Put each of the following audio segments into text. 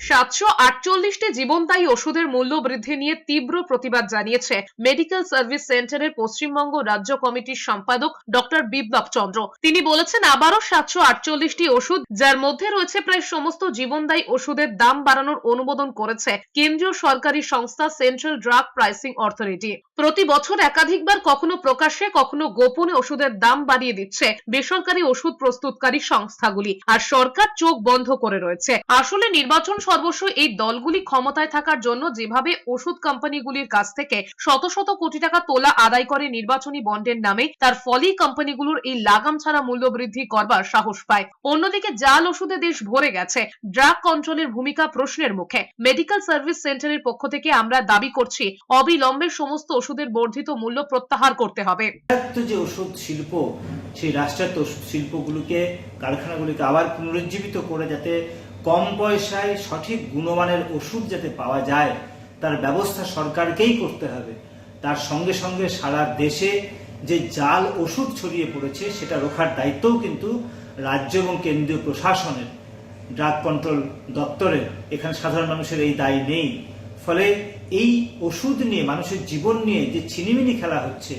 সাতশো আটচল্লিশটি জীবনদায়ী ওষুধের মূল্য বৃদ্ধি নিয়ে তীব্র প্রতিবাদ জানিয়েছে মেডিকেল সার্ভিস সেন্টারের পশ্চিমবঙ্গ রাজ্য কমিটির সম্পাদক ডক্টর বিপ্লব চন্দ্র। তিনি বলেছেন, আবারও সাতশো আটচল্লিশটি ওষুধ, যার মধ্যে রয়েছে প্রায় সমস্ত জীবনদায়ী ওষুধের দাম বাড়ানোর অনুমোদন করেছে কেন্দ্রীয় সরকারি সংস্থা সেন্ট্রাল ড্রাগ প্রাইসিং অথরিটি। প্রতি বছর একাধিকবার কখনো প্রকাশ্যে, কখনো গোপনে ওষুধের দাম বাড়িয়ে দিচ্ছে বেসরকারি ওষুধ প্রস্তুতকারী সংস্থাগুলি। আর সরকার চোখ বন্ধ করে রয়েছে। আসলে নির্বাচন সর্বস্ব এই দলগুলি ক্ষমতায় থাকার জন্য যেভাবে ওষুধ কোম্পানিগুলির কাছ থেকে শত শত কোটি টাকা তোলা আদায় করে নির্বাচনী বন্ডের নামে, তার ফলেই কোম্পানিগুলোর এই লাগাম ছাড়া মূল্য বৃদ্ধি করবার সাহস পায়। অন্যদিকে জাল ওষুধে দেশ ভরে গেছে। ড্রাগ কন্ট্রোলের ভূমিকা প্রশ্নের মুখে। মেডিকেল সার্ভিস সেন্টারের পক্ষ থেকে আমরা দাবি করছি, অবিলম্বে সমস্ত ওষুধের বর্ধিত মূল্য প্রত্যাহার করতে হবে। যে ওষুধ শিল্প, সেই রাষ্ট্রায়ত্ত শিল্পগুলোকে কারখানাগুলিকে আবার পুনরুজ্জীবিত করে যাতে কম পয়সায় সঠিক গুণমানের ওষুধ যাতে পাওয়া যায়, তার ব্যবস্থা সরকারকেই করতে হবে। তার সঙ্গে সঙ্গে সারা দেশে যে জাল ওষুধ ছড়িয়ে পড়েছে, সেটা রোখার দায়িত্বও কিন্তু রাজ্য এবং কেন্দ্রীয় প্রশাসনের, ড্রাগ কন্ট্রোল দপ্তরের। এখানে সাধারণ মানুষের এই দায় নেই। ফলে এই ওষুধ নিয়ে, মানুষের জীবন নিয়ে যে ছিনিমিনি খেলা হচ্ছে,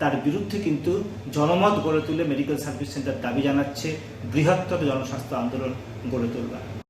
তার বিরুদ্ধে কিন্তু জনমত গড়ে তুলে মেডিকেল সার্ভিস সেন্টার দাবি জানাচ্ছে বৃহত্তর জনস্বাস্থ্য আন্দোলন গড়ে তোলবার।